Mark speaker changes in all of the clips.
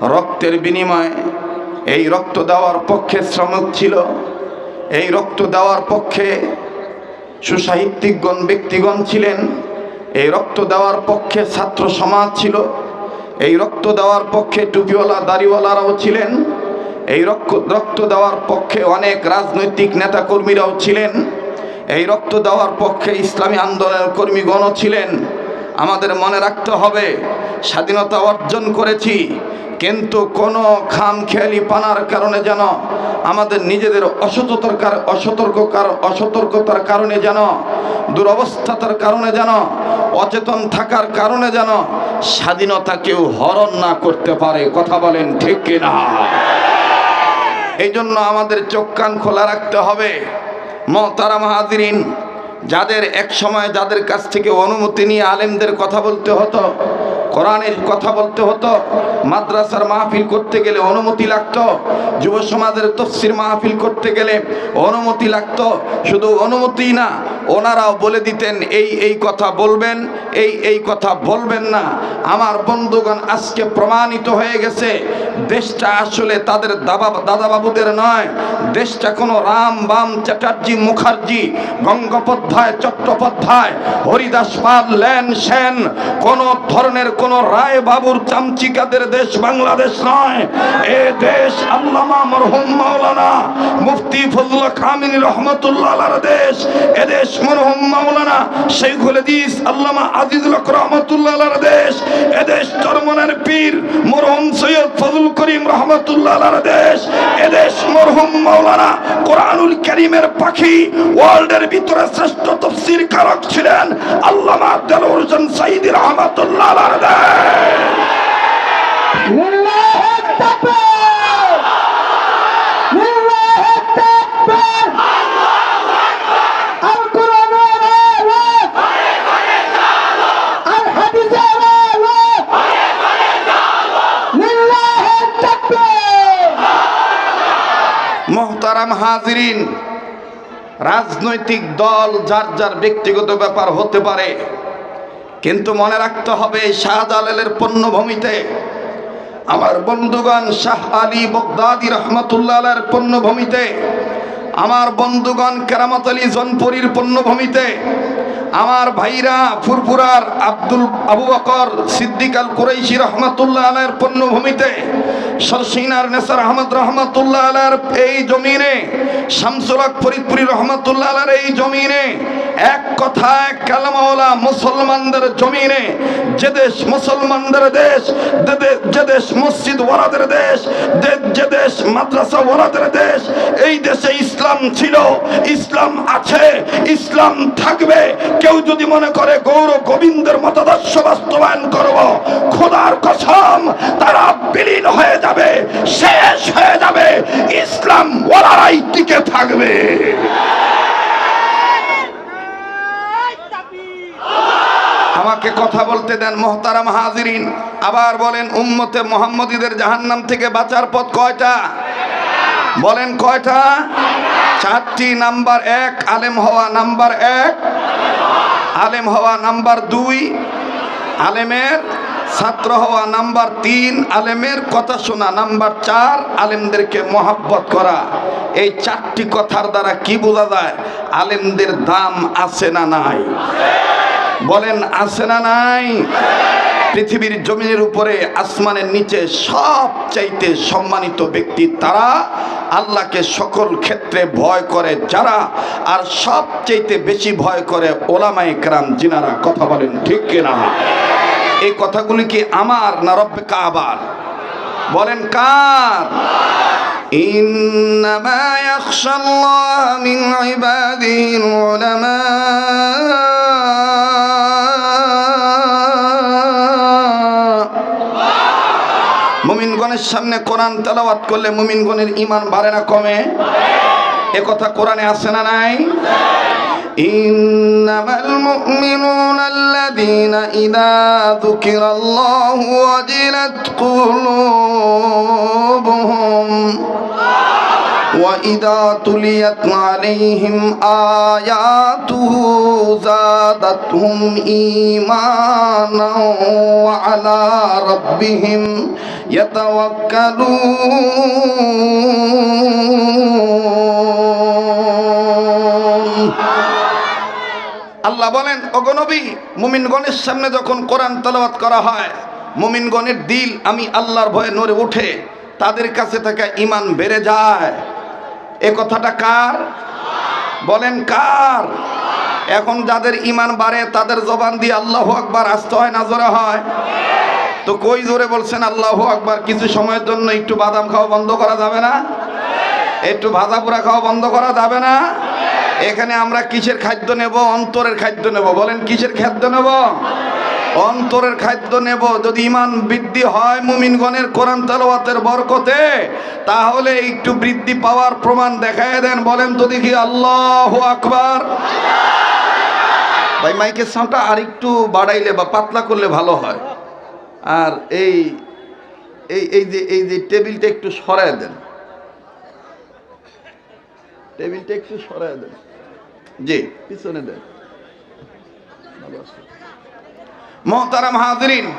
Speaker 1: রক্তের বিনিময়ে এই রক্ত দেওয়ার পক্ষে শ্রমিক ছিল। এই রক্ত দেওয়ার পক্ষে সুসাহিত্যিকগণ, ব্যক্তিগণ ছিলেন। এই রক্ত দেওয়ার পক্ষে ছাত্র সমাজ ছিল। এই রক্ত দেওয়ার পক্ষে টুপিওয়ালা, দাড়িওয়ালারাও ছিলেন। এই রক্ত রক্ত দেওয়ার পক্ষে অনেক রাজনৈতিক নেতাকর্মীরাও ছিলেন। এই রক্ত দেওয়ার পক্ষে ইসলামী আন্দোলনের কর্মীগণও ছিলেন। আমাদের মনে রাখতে হবে, স্বাধীনতা অর্জন করেছি। কিন্তু কোনো খাম খেয়ালি পানার কারণে যেন আমাদের নিজেদের অসততার কার- অসতর্ক অসতর্কতার কারণে যেন, দুরবস্থাতার কারণে যেন, অচেতন থাকার কারণে যেন স্বাধীনতা কেউ হরণ না করতে পারে। কথা বলেন ঠিক কিনা? এই জন্য আমাদের চোখ কান খোলা রাখতে হবে। মহতারা মাহাদিরিন যাদের এক সময় যাদের কাছ থেকে অনুমতি নিয়ে আলেমদের কথা বলতে হতো কোরআনের কথা বলতে হতো, মাদ্রাসার মাহফিল করতে গেলে অনুমতি লাগতো, যুব সমাজের তফসির মাহফিল করতে গেলে অনুমতি লাগতো, শুধু অনুমতি না, ওনারাও বলে দিতেন, এই এই কথা বলবেন, এই এই কথা বলবেন না। আমার বন্ধুগণ, আজকে প্রমাণিত হয়ে গেছে, দেশটা আসলে তাদের দাবা, দাদাবাবুদের নয়, দেশটা কোনো রাম, বাম, চ্যাটার্জি, মুখার্জি, গঙ্গোপাধ্যায়, চট্টোপাধ্যায়, হরিদাস পাল, লেন, সেন, কোনো ধরনের কোন রায় বাবুর চামচিকাদের দেশ বাংলাদেশ নয়। এ দেশ আল্লামা মরহুম মাওলানা মুফতি ফজল খামিনী রহমতুল্লাহ দেশ। এ দেশ মরহুম মাওলানা শেখুল হাদিস আল্লামা আজিজুল হক রহমতুল্লাহ দেশ। এ দেশ চরমনের পীর মরহুম সৈয়দ ফজল করিম রহমতুল্লাহ দেশ। এ দেশ মরহুম মাওলানা কোরআনুল করিমের পাখি ওয়ার্ল্ডের ভিতরে শ্রেষ্ঠ তফসির কারক ছিলেন আল্লামা দেলোর হোসেন সাইদি রহমতুল্লাহ হাজিরিন, রাজনৈতিক দল যার যার ব্যক্তিগত ব্যাপার হতে পারে, কিন্তু মনে রাখতে হবে শাহজালালের পণ্যভূমিতে আমার বন্ধুগণ শাহ আলী বগদাদি রহমতুল্লাহ পণ্যভূমিতে আমার বন্ধুগণ কেরামত আলী জনপুরীর পণ্যভূমিতে, আমার ভাইরা ফুরফুরার আব্দুল, আবু বকর সিদ্দিক আল কুরাইশি রহমতুল্লাহ আলের পণ্যভূমিতে, সরসিনার নেসার আহমদ রহমতুল্লাহ আলার এই জমিনে, শামসুলক ফরিদপুরি রহমতুল্লাহ আলার এই জমিনে, এক কথায় কালামাওয়ালা মুসলমানদের জমিনে, যে দেশ মুসলমানদের দেশ, যে দেশ মসজিদ ওয়ালাদের দেশ যে দেশ মাদ্রাসা ওয়ালাদের দেশ, এই দেশে ইসলাম ছিল, ইসলাম আছে, ইসলাম থাকবে। কেউ যদি মনে করে গৌর গোবিন্দের মতাদর্শ বাস্তবায়ন করব, খোদার কসম তারা বিলীন হয়ে যাবে, শেষ হয়ে যাবে, ইসলাম ওয়ালারাই টিকে থাকবে। আমাকে কথা বলতে দেন মোহতারাম হাজিরিন, আবার বলেন উম্মতে মোহাম্মদীদের জাহান্নাম থেকে বাঁচার পথ কয়টা? বলেন কয়টা? চারটি নাম্বার এক, আলেম হওয়া নাম্বার এক, আলেম হওয়া নাম্বার দুই, আলেমের ছাত্র হওয়া নাম্বার তিন, আলেমের কথা শোনা নাম্বার চার, আলেমদেরকে মহাব্বত করা। এই চারটি কথার দ্বারা কি বোঝা যায়? আলেমদের দাম আছে না নাই? বলেন, আছে না নাই? পৃথিবীর জমিনের উপরে আসমানের নিচে সব চাইতে সম্মানিত ব্যক্তি তারা আল্লাহকে সকল ক্ষেত্রে ভয় করে যারা আর সব চাইতে বেশি ভয় করে ওলামাই কেরাম জিনারা কথা বলেন ঠিক কিনা এই কথাগুলি কি আমার না রব্বে কাবার বলেন কার إنما يخشى الله من عباده العلماء সামনে কোরআন তেলাওয়াত করলে মুমিনগণের ইমান বাড়ে না কমে এ কথা কোরআনে আছে না নাই إنما المؤمنون الذين إذا ذكر الله وجلت قلوبهم وإذا تليت عليهم آياته زادتهم إيمانا وعلى ربهم يتوكلون আল্লাহ বলেন অগনবী মুমিনগণের সামনে যখন কোরআন তেলাওয়াত করা হয় মুমিনগণের দিল আমি আল্লাহর ভয়ে নড়ে ওঠে তাদের কাছে থাকা ইমান বেড়ে যায় এ কথাটা কার? বলেন কার? এখন যাদের ইমান বাড়ে, তাদের জবান দিয়ে আল্লাহ আকবার আসতে হয় না জোরে হয়? তো কই জোরে বলছেন আল্লাহ আকবার? কিছু সময়ের জন্য একটু বাদাম খাওয়া বন্ধ করা যাবে না? একটু ভাজা পোড়া খাওয়া বন্ধ করা যাবে না? এখানে আমরা কিসের খাদ্য নেব? অন্তরের খাদ্য নেব। বলেন কিসের খাদ্য নেব? অন্তরের খাদ্য নেব। যদি ইমান বৃদ্ধি হয় মুমিনগণের কোরআন তালোয়াতের বরকতে, তাহলে একটু বৃদ্ধি পাওয়ার প্রমাণ দেখায় দেন। বলেন তো দেখি, আল্লাহ আকবার। ভাই, মাইকের সাউন্ডটা আর একটু বাড়াইলে বা পাতলা করলে ভালো হয়। আর এই এই এই যে এই যে টেবিলটা একটু সরায় দেন। টেবিলটা একটু সরায় দেন। জি, পিছনে দেন। ভালো আছে। মোহতারাম হাজরিন,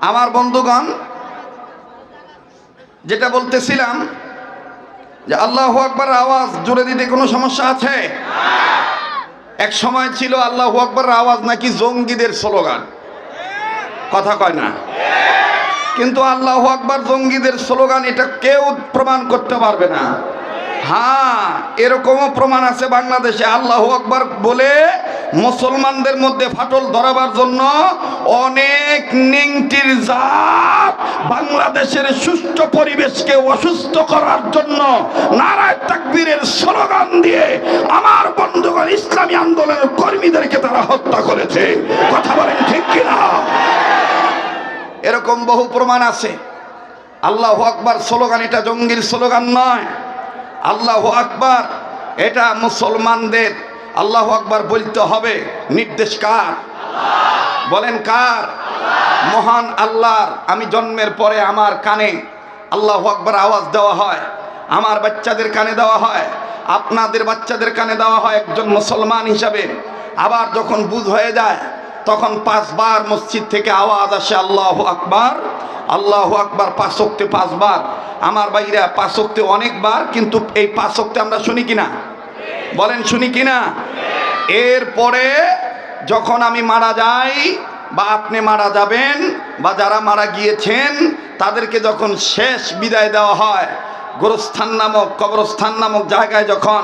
Speaker 1: আমার বন্ধুগণ, যেটা বলতেছিলাম যে আল্লাহ আকবার আওয়াজ জুড়ে দিতে কোনো সমস্যা আছে? এক সময় ছিল আল্লাহ আকবার আওয়াজ নাকি জঙ্গিদের স্লোগান। কথা কয় না? কিন্তু আল্লাহ আকবার জঙ্গিদের স্লোগান এটা কেউ প্রমাণ করতে পারবে না। হ্যাঁ এরকমও প্রমাণ আছে বাংলাদেশে। আল্লাহ আকবার বলে মুসলমানদের মধ্যে ফাটল ধরাবার জন্য অনেক নিংটির জাত বাংলাদেশের সুষ্ঠু পরিবেশকে অসুস্থ করার জন্য নারায় তাকবীরের স্লোগান দিয়ে আমার বন্ধুগণ ইসলামী আন্দোলনের কর্মীদেরকে তারা হত্যা করেছে। কথা বলেন ঠিক কিনা? এরকম বহু প্রমাণ আছে। আল্লাহ আকবার স্লোগান, এটা জঙ্গির স্লোগান নয়। আল্লাহ আকবার, এটা মুসলমানদের আল্লাহ আকবার বলতে হবে, নির্দেশ কার? বলেন কার? মহান আল্লাহর, আমি জন্মের পরে আমার কানে আল্লাহ আকবার আওয়াজ দেওয়া হয়, আমার বাচ্চাদের কানে দেওয়া হয়, আপনাদের বাচ্চাদের কানে দেওয়া হয় একজন মুসলমান হিসাবে। আবার যখন বুঝ হয়ে যায়, তখন পাঁচবার মসজিদ থেকে আওয়াজ আসে আল্লাহ আকবার আল্লাহ আকবার পাঁচক্তে পাঁচবার। আমার বাইরা পাঁচক্তে অনেকবার, কিন্তু এই পাঁচক্তে আমরা শুনি কিনা? বলেন, শুনি কিনা? এরপরে যখন আমি মারা যাই, বা আপনি মারা যাবেন, বা যারা মারা গিয়েছেন, তাদেরকে যখন শেষ বিদায় দেওয়া হয়, গোরস্থান নামক, কবরস্থান নামক জায়গায় যখন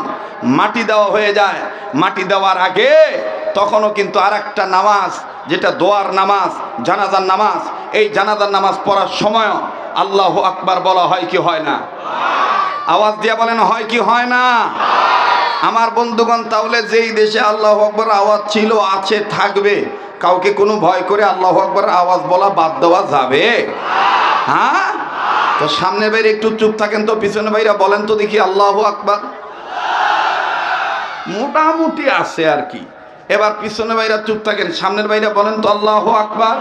Speaker 1: মাটি দেওয়া হয়ে যায়, মাটি দেওয়ার আগে তখনও কিন্তু আর একটা নামাজ, যেটা দোয়ার নামাজ, জানাজার নামাজ, এই জানাজার নামাজ পড়ার সময় আল্লাহ আকবার বলা হয় কি হয় না? আওয়াজ দিয়ে বলেন, হয় কি হয় না? আমার বন্ধুগণ, তাহলে যেই দেশে আল্লাহ আকবর আওয়াজ ছিল, আছে, থাকবে, কাউকে কোনো ভয় করে আল্লাহ আকবর আওয়াজ বলা বাদ দেওয়া যাবে? হ্যাঁ? তো সামনে বাইরে একটু চুপ থাকেন তো, পিছনে বাইরে বলেন তো দেখি আল্লাহ আকবার। মোটামুটি আছে আর কি। এবার পিছনে বাইরে চুপ থাকেন, সামনের বাইরা বলেন তো আল্লাহ আকবার।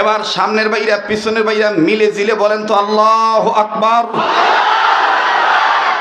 Speaker 1: এবার সামনের বাইরা পিছনের বাইরা মিলে জিলে বলেন তো আল্লাহ আকবার।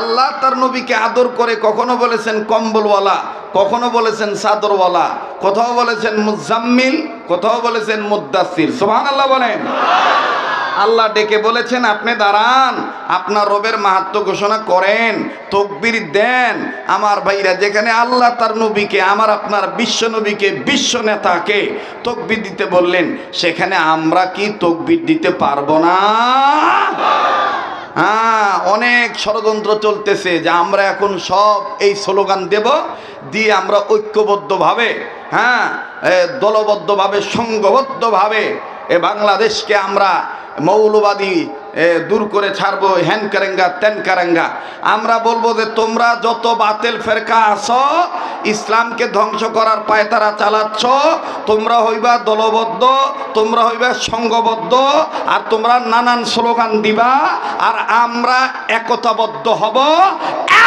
Speaker 1: আল্লাহ তার নবীকে আদর করে কখনো বলেছেন কম্বলওয়ালা, কখনো বলেছেন সাদরওয়ালা কোথাও বলেছেন মুজাম্মিল, কোথাও বলেছেন মুদাসির সোহান আল্লাহ বলেন। আল্লাহ ডেকে বলেছেন, আপনি দাঁড়ান, আপনার রবের মাহাত্ম ঘোষণা করেন, তকবির দেন। আমার ভাইরা, যেখানে আল্লাহ তার নবীকে, আমার আপনার বিশ্ব নবীকে, বিশ্ব নেতাকে তকবির দিতে বললেন, সেখানে আমরা কি তকবির দিতে পারব না? হ্যাঁ অনেক ষড়যন্ত্র চলতেছে যে আমরা এখন সব এই স্লোগান দেব, দিয়ে আমরা ঐক্যবদ্ধভাবে হ্যাঁ দলবদ্ধভাবে, সংঘবদ্ধভাবে এ বাংলাদেশকে আমরা মৌলবাদী দূর করে ছাড়বো হ্যান কারেঙ্গা, তেন কারেঙ্গা। আমরা বলব যে তোমরা যত বাতিল ফেরকা আস ইসলামকে ধ্বংস করার পায়তারা চালাচ্ছ, তোমরা হইবা দলবদ্ধ, তোমরা হইবা সংঘবদ্ধ আর তোমরা নানান স্লোগান দিবা, আর আমরা একতাবদ্ধ হব।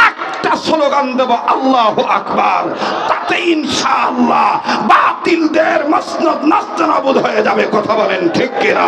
Speaker 1: একটা স্লোগান দেব, আল্লাহ আকবার। তাতে ইনশাআল্লাহ বাতিলদের মসনদ নাস্তানাবুদ হয়ে যাবে, কথা বলেন ঠিক কিনা?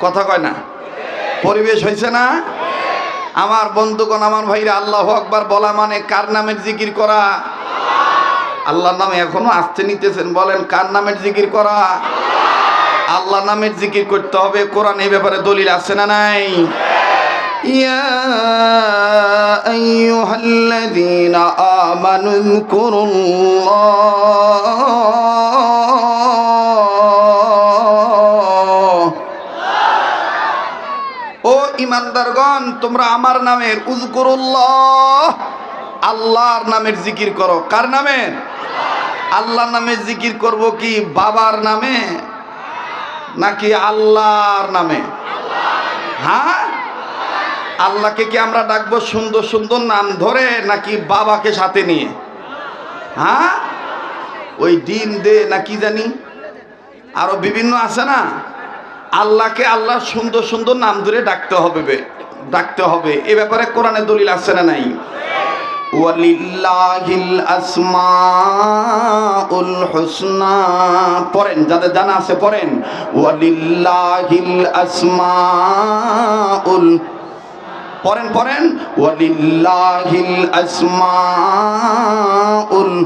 Speaker 1: কথা কয় না পরিবেশ হয়েছে না আমার বন্ধুগণ আমার ভাইরা আল্লাহ আকবার বলা মানে কার নামের জিকির করা আল্লাহর নামে এখনো আসতে নিতেছেন বলেন কার নামের জিকির করা আল্লাহ নামের জিকির করতে হবে কোরআন এই ব্যাপারে দলিল আছে না নাই يا أيها الذين آمنوا اذكروا الله ইমানদারগণ, তোমরা আমার নামের উজকুরুল্লাহ আল্লাহর নামের জিকির করো। কার নামের আল্লাহর নামের জিকির করব কি? বাবার নামে? নাকি আল্লাহর নামে? হ্যাঁ? আল্লাহকে কি আমরা ডাকবো সুন্দর সুন্দর নাম ধরে, নাকি বাবাকে সাথে নিয়ে? হ্যাঁ? ওই ডিম দে না কি জানি? আরও বিভিন্ন আছে না? আল্লাহকে আল্লাহ সুন্দর সুন্দর নাম ধরে ডাকতে হবে ডাকতে হবে। এ ব্যাপারে কোরআনে দলিল আছে না নাই? ওয়ালিল্লাহিল আসমাউল হুসনা। পড়েন, যাদের জানা আছে পড়েন। ওয়ালিল্লাহিল আসমাউল পড়েন পড়েন। ওয়ালিল্লাহিল আসমাউল